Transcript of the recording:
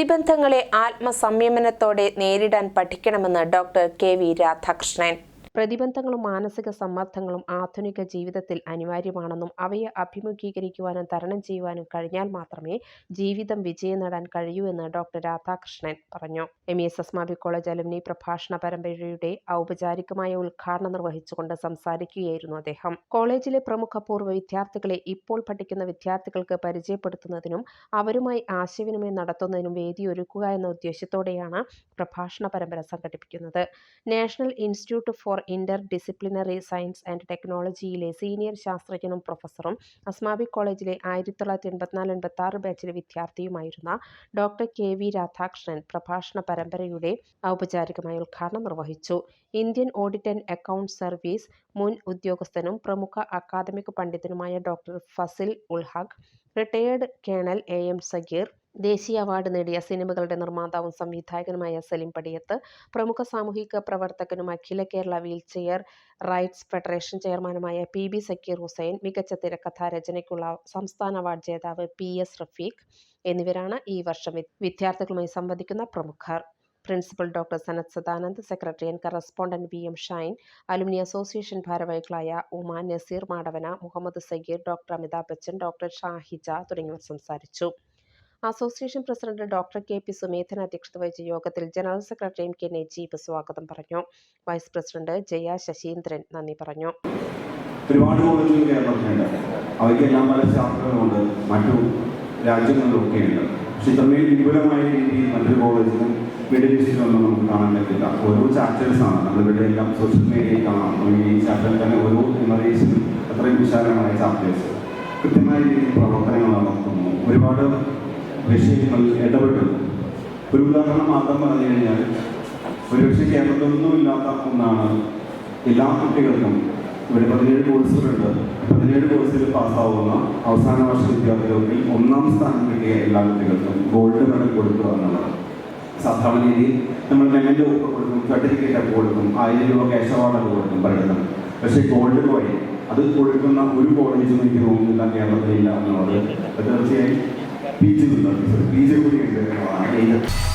പ്രതിബന്ധങ്ങളെ ആത്മസംയമനത്തോടെ നേരിടാൻ പഠിക്കണമെന്ന് ഡോക്ടർ കെ വി രാധാകൃഷ്ണൻ. പ്രതിബന്ധങ്ങളും മാനസിക സമ്മർദ്ദങ്ങളും ആധുനിക ജീവിതത്തിൽ അനിവാര്യമാണെന്നും അവയെ അഭിമുഖീകരിക്കുവാനും തരണം ചെയ്യുവാനും കഴിഞ്ഞാൽ മാത്രമേ ജീവിതം വിജയം നേടാൻ കഴിയൂ എന്ന് ഡോക്ടർ രാധാകൃഷ്ണൻ പറഞ്ഞു. എം. എസ്. എസ്. മാബി കോളേജ് അലുമിനി പ്രഭാഷണ പരമ്പരയുടെ ഔപചാരികമായ ഉദ്ഘാടനം നിർവഹിച്ചുകൊണ്ട് സംസാരിക്കുകയായിരുന്നു അദ്ദേഹം. കോളേജിലെ പ്രമുഖ പൂർവ വിദ്യാർത്ഥികളെ ഇപ്പോൾ പഠിക്കുന്ന വിദ്യാർത്ഥികൾക്ക് പരിചയപ്പെടുത്തുന്നതിനും അവരുമായി ആശയവിനിമയം നടത്തുന്നതിനും വേദി ഒരുക്കുക എന്ന ഉദ്ദേശത്തോടെയാണ് പ്രഭാഷണ പരമ്പര സംഘടിപ്പിക്കുന്നത്. National institute for interdisciplinary science and ടെക്നോളജിയിലെ senior ശാസ്ത്രജ്ഞനും പ്രൊഫസറും അസ്മാബി കോളേജിലെ ആയിരത്തി തൊള്ളായിരത്തി എൺപത്തിനാല് എൺപത്തി ബാച്ചിലെ വിദ്യാർത്ഥിയുമായിരുന്ന ഡോക്ടർ കെ വി രാധാകൃഷ്ണൻ പ്രഭാഷണ പരമ്പരയുടെ ഔപചാരികമായ ഉദ്ഘാടനം നിർവഹിച്ചു. Indian audit and account service മുൻ ഉദ്യോഗസ്ഥനും പ്രമുഖ academic പണ്ഡിതനുമായ doctor Fazil Ulhaq retired colonel A M Sagir ദേശീയ അവാർഡ് നേടിയ സിനിമകളുടെ നിർമ്മാതാവും സംവിധായകനുമായ സലിം പടിയത്ത് പ്രമുഖ സാമൂഹിക പ്രവർത്തകനും Akhila Kerala wheelchair rights federation ചെയർമാനുമായ പി ബി സക്കീർ ഹുസൈൻ മികച്ച തിരക്കഥാ രചനയ്ക്കുള്ള സംസ്ഥാന അവാർഡ് ജേതാവ് പി എസ് റഫീഖ് എന്നിവരാണ് ഈ വർഷം വിദ്യാർത്ഥികളുമായി സംവദിക്കുന്ന പ്രമുഖർ. Principal doctor Sanath Sadanand secretary and correspondent B M Shine alumni association ഭാരവാഹികളായ ഉമ നസീർ മാടവന മുഹമ്മദ് സഗീർ ഡോക്ടർ അമിതാഭ് ബച്ചൻ ഡോക്ടർ ഷാഹിജ തുടങ്ങിയവർ സംസാരിച്ചു. Association president doctor K P Sumedhan അധ്യക്ഷത വഹിച്ച യോഗത്തിൽ general secretary M K Najeeb സ്വാഗതം പറഞ്ഞു. വൈസ് പ്രസിഡന്റ് ജയ ശശീന്ദ്രൻ നന്ദി പറഞ്ഞു. ഒരുപാട് കോളേജുകൾ കേരളത്തിലുണ്ട് അവയ്ക്കെല്ലാം പല ശാസ്ത്രങ്ങളുണ്ട് മറ്റു പക്ഷെ വിപുലമായ രീതിയിൽ മറ്റൊരു കോളേജിലും നമുക്ക് കാണാൻ പറ്റില്ല. ഓരോ ചാപ്റ്റേഴ്സാണ് നമ്മളിവിടെ എല്ലാം സോഷ്യൽ മീഡിയയിൽ കാണാം. ഈ ചാപ്റ്ററിൽ തന്നെ ഓരോ അത്രയും വിശാലമായ ചാപ്റ്റേഴ്സ് കൃത്യമായ രീതിയിൽ പ്രവർത്തനങ്ങൾ നടത്തുന്നു ഒരുപാട് വിഷയങ്ങൾ ഇടപെടുന്നു ഒരു ഉദാഹരണം മാത്രം പറഞ്ഞു കഴിഞ്ഞാൽ ഒരുപക്ഷെ കേരളത്തിലൊന്നുമില്ലാത്ത ഒന്നാണ് എല്ലാ കുട്ടികൾക്കും ഇവിടെ പതിനേഴ് കോഴ്സുകളുണ്ട്. പതിനേഴ് കോഴ്സിൽ പാസ്സാവുന്ന അവസാന വർഷ വിദ്യാർത്ഥികൾക്ക് ഒന്നാം സ്ഥാനം കിട്ടിയ എല്ലാ കുട്ടികൾക്കും ഗോൾഡ് മെഡൽ കൊടുക്കുക എന്നുള്ളത് സാധാരണ രീതിയിൽ നമ്മൾ മെമ്മന്റ് ഒക്കെ കൊടുക്കും സർട്ടിഫിക്കറ്റ് ഒക്കെ കൊടുക്കും ആയിരം രൂപ ക്യാഷ് അവാർഡൊക്കെ കൊടുക്കും പലയിടത്തും പക്ഷേ ഗോൾഡ് വഴി അത് കൊടുക്കുന്ന ഒരു കോളേജും എനിക്ക് തോന്നുന്നില്ല കേരളത്തിലില്ല എന്നുള്ളത്. തീർച്ചയായും പി ജി കൂടി ഉണ്ട്